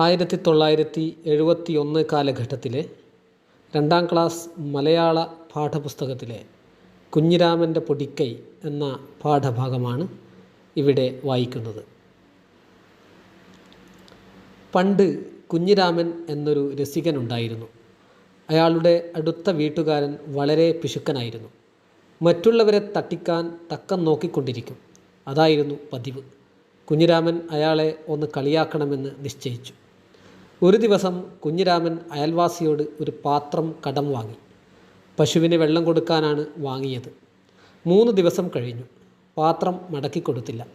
ആയിരത്തി തൊള്ളായിരത്തി എഴുപത്തി ഒന്ന് കാലഘട്ടത്തിലെ രണ്ടാം ക്ലാസ് മലയാള പാഠപുസ്തകത്തിലെ കുഞ്ഞിരാമന്റെ പൊടിക്കൈ എന്ന പാഠഭാഗമാണ് ഇവിടെ വായിക്കുന്നത്. പണ്ട് കുഞ്ഞിരാമൻ എന്നൊരു രസികനുണ്ടായിരുന്നു. അയാളുടെ അടുത്ത വീട്ടുകാരൻ വളരെ പിശുക്കനായിരുന്നു. മറ്റുള്ളവരെ തട്ടിക്കാൻ തക്കം നോക്കിക്കൊണ്ടിരിക്കും. അതായിരുന്നു പതിവ്. കുഞ്ഞിരാമൻ അയാളെ ഒന്ന് കളിയാക്കണമെന്ന് നിശ്ചയിച്ചു. ഒരു ദിവസം കുഞ്ഞിരാമൻ അയൽവാസിയോട് ഒരു പാത്രം കടം വാങ്ങി. പശുവിന് വെള്ളം കൊടുക്കാനാണ് വാങ്ങിയത്. മൂന്ന് ദിവസം കഴിഞ്ഞു. പാത്രം മടക്കി കൊടുത്തില്ല.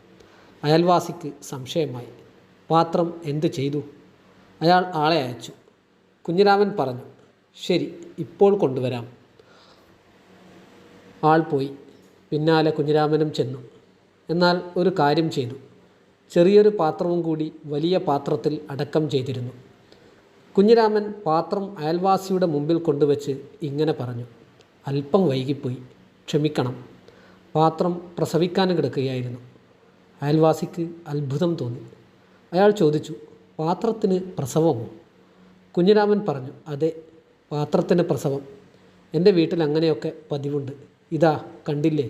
അയൽവാസിക്ക് സംശയമായി. പാത്രം എന്തു ചെയ്തു? അയാൾ ആളെ അയച്ചു. കുഞ്ഞിരാമൻ പറഞ്ഞു ശരി ഇപ്പോൾ കൊണ്ടുവരാം. ആൾ പോയി. പിന്നാലെ കുഞ്ഞിരാമനും ചെന്നു. എന്നാൽ ഒരു കാര്യം ചെയ്തു. ചെറിയൊരു പാത്രവും കൂടി വലിയ പാത്രത്തിൽ അടക്കം ചെയ്തിരുന്നു. കുഞ്ഞിരാമൻ പാത്രം അയൽവാസിയുടെ മുമ്പിൽ കൊണ്ടുവച്ച് ഇങ്ങനെ പറഞ്ഞു. അല്പം വൈകിപ്പോയി. ക്ഷമിക്കണം. പാത്രം പ്രസവിക്കാൻ കിടക്കുകയായിരുന്നു. അയൽവാസിക്ക് അത്ഭുതം തോന്നി. അയാൾ ചോദിച്ചു പാത്രത്തിന് പ്രസവമോ? കുഞ്ഞിരാമൻ പറഞ്ഞു അതെ പാത്രത്തിന് പ്രസവം. എന്റെ വീട്ടിൽ അങ്ങനെയൊക്കെ പതിവുണ്ട്. ഇതാ കണ്ടില്ലേ?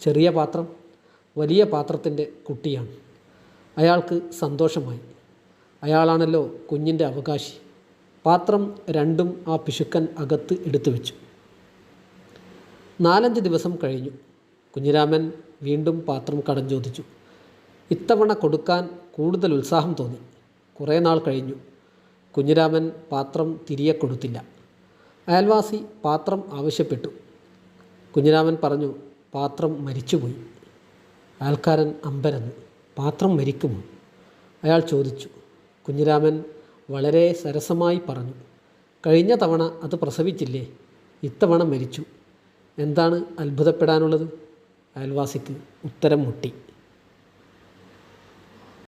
ചെറിയ പാത്രം വലിയ പാത്രത്തിന്റെ കുട്ടിയാണ്. അയാൾക്ക് സന്തോഷമായി. അയാളാണല്ലോ കുഞ്ഞിന്റെ അവകാശി. പാത്രം രണ്ടും ആ പിശുക്കൻ അകത്ത് എടുത്തു വെച്ചു. നാലഞ്ച് ദിവസം കഴിഞ്ഞു. കുഞ്ഞിരാമൻ വീണ്ടും പാത്രം കടം ചോദിച്ചു. ഇത്തവണ കൊടുക്കാൻ കൂടുതൽ ഉത്സാഹം തോന്നി. കുറേ നാൾ കഴിഞ്ഞു. കുഞ്ഞിരാമൻ പാത്രം തിരികെ കൊടുത്തില്ല. അയൽവാസി പാത്രം ആവശ്യപ്പെട്ടു. കുഞ്ഞിരാമൻ പറഞ്ഞു പാത്രം മരിച്ചുപോയി. അയൽക്കാരൻ അമ്പരന്ന്. പാത്രം മരിക്കുമോ? അയാൾ ചോദിച്ചു. കുഞ്ഞിരാമൻ വളരെ സരസമായി പറഞ്ഞു കഴിഞ്ഞ തവണ അത് പ്രസവിച്ചില്ലേ? ഇത്തവണ മരിച്ചു. എന്താണ് അത്ഭുതപ്പെടാനുള്ളത്? അയൽവാസിക്ക് ഉത്തരം മുട്ടി.